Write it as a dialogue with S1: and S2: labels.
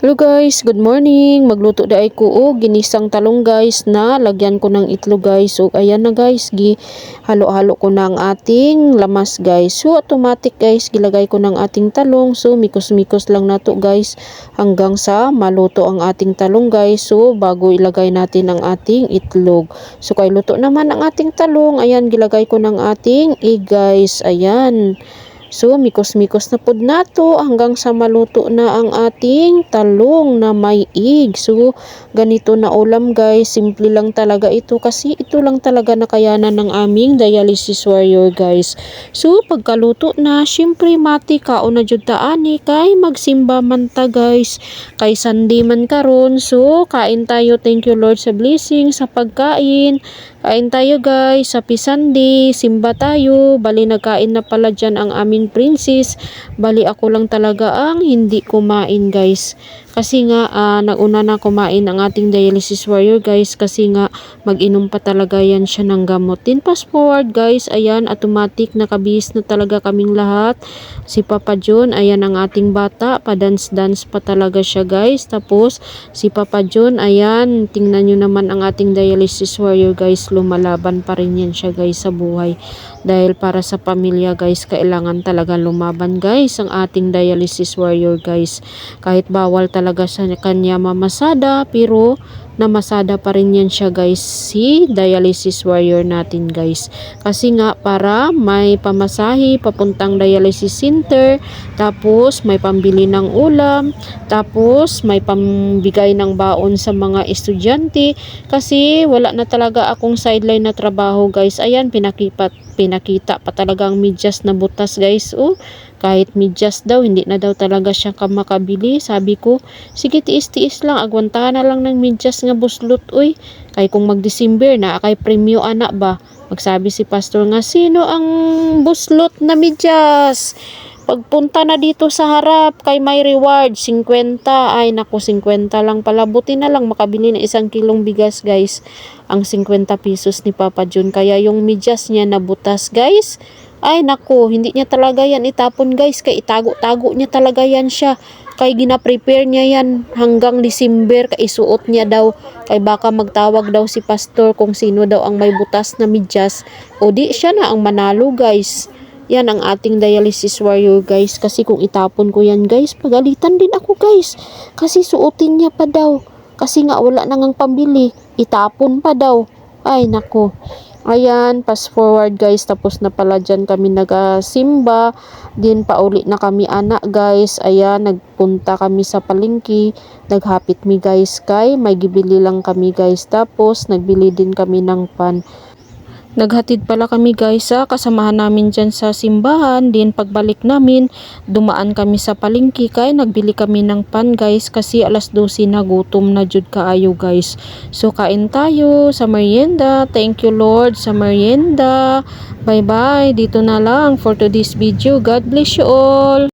S1: Hello guys, good morning. Magluto da ay ko og ginisang talong guys na lagyan ko ng itlog guys. So ayan na guys, gi halo-halo ko ang ating lamas guys. So automatic guys, gilagay ko ng ating talong. So mikos-mikos lang nato guys hanggang sa maluto ang ating talong guys. So bago ilagay natin ang ating itlog. So kay luto naman ang ating talong, ayan gilagay ko ng ating egg guys. Ayan. So, mikos-mikos na pod nato hanggang sa maluto na ang ating talong na may ig. So, ganito na ulam guys. Simple lang talaga ito kasi ito lang talaga nakayanan ng aming dialysis warrior guys. So, pagkaluto na, syempre mati kaon na jud ta ani kay magsimba man ta guys. Kay Sunday man karon. So, kain tayo. Thank you Lord sa blessing sa pagkain. Kain tayo guys, happy Sunday, simba tayo, bali nagkain na pala dyan ang aming princess, bali ako lang talaga ang hindi kumain guys. Kasi nga, uh, naguna na kumain ang ating dialysis warrior guys, kasi nga mag-inom pa talaga yan siya ng gamot. Then fast forward guys, ayan, automatic nakabihis na talaga kaming lahat. Si Papa John, ayan ang ating bata, pa-dance-dance pa talaga siya guys. Tapos, si Papa John, ayan, tingnan nyo naman ang ating dialysis warrior guys, lumalaban pa rin yan siya guys sa buhay. Dahil para sa pamilya guys, kailangan talaga lumaban guys ang ating dialysis warrior guys. Kahit bawal talaga sa kanya mamasada, pero namasada pa rin yan siya guys. Si dialysis warrior natin guys. Kasi nga para may pamasahe papuntang dialysis center tapos may pambili ng ulam tapos may pambigay ng baon sa mga estudyante kasi wala na talaga akong sideline na trabaho guys. Ayan pinakipat pinakita pa talaga ang medyas na butas guys. Oh kahit medyas daw hindi na daw talaga siya kamakabili sabi ko sige tiis-tiis lang. Agwantahan na lang ng medyas nga buslot uy kay kung mag December na kay premyo anak ba? Magsabi si pastor nga sino ang buslot na medyas pagpunta na dito sa harap kay may reward 50 ay naku 50 lang pala. Buti na lang makabili ng isang kilong bigas guys. Ang 50 pesos ni Papa John kaya yung medyas niya nabutas guys ay naku hindi niya talaga yan itapon guys kay itago-tago niya talaga yan siya kay gina-prepare niya yan hanggang December kay isuot niya daw kay baka magtawag daw si pastor kung sino daw ang may butas na medyas o di siya na ang manalo guys yan ang ating dialysis warrior guys. Kasi kung itapon ko yan guys, pagalitan din ako guys. Kasi suotin niya pa daw. Kasi nga wala nang pambili. Itapon pa daw. Ay nako. Ayan, fast forward guys. Tapos na pala dyan kami nagasimba. Din pauli na kami anak guys. Ayan, nagpunta kami sa palingki. Naghapit mi guys kay. May gibili lang kami guys. Tapos nagbili din kami ng pan. Naghatid pala kami guys sa kasamahan namin dyan sa simbahan. Din pagbalik namin, dumaan kami sa palingki kay nagbili kami ng pan guys kasi alas 12 na gutom na jud kaayo guys. So kain tayo sa merienda. Thank you Lord sa merienda. Bye bye. Dito na lang for today's video. God bless you all.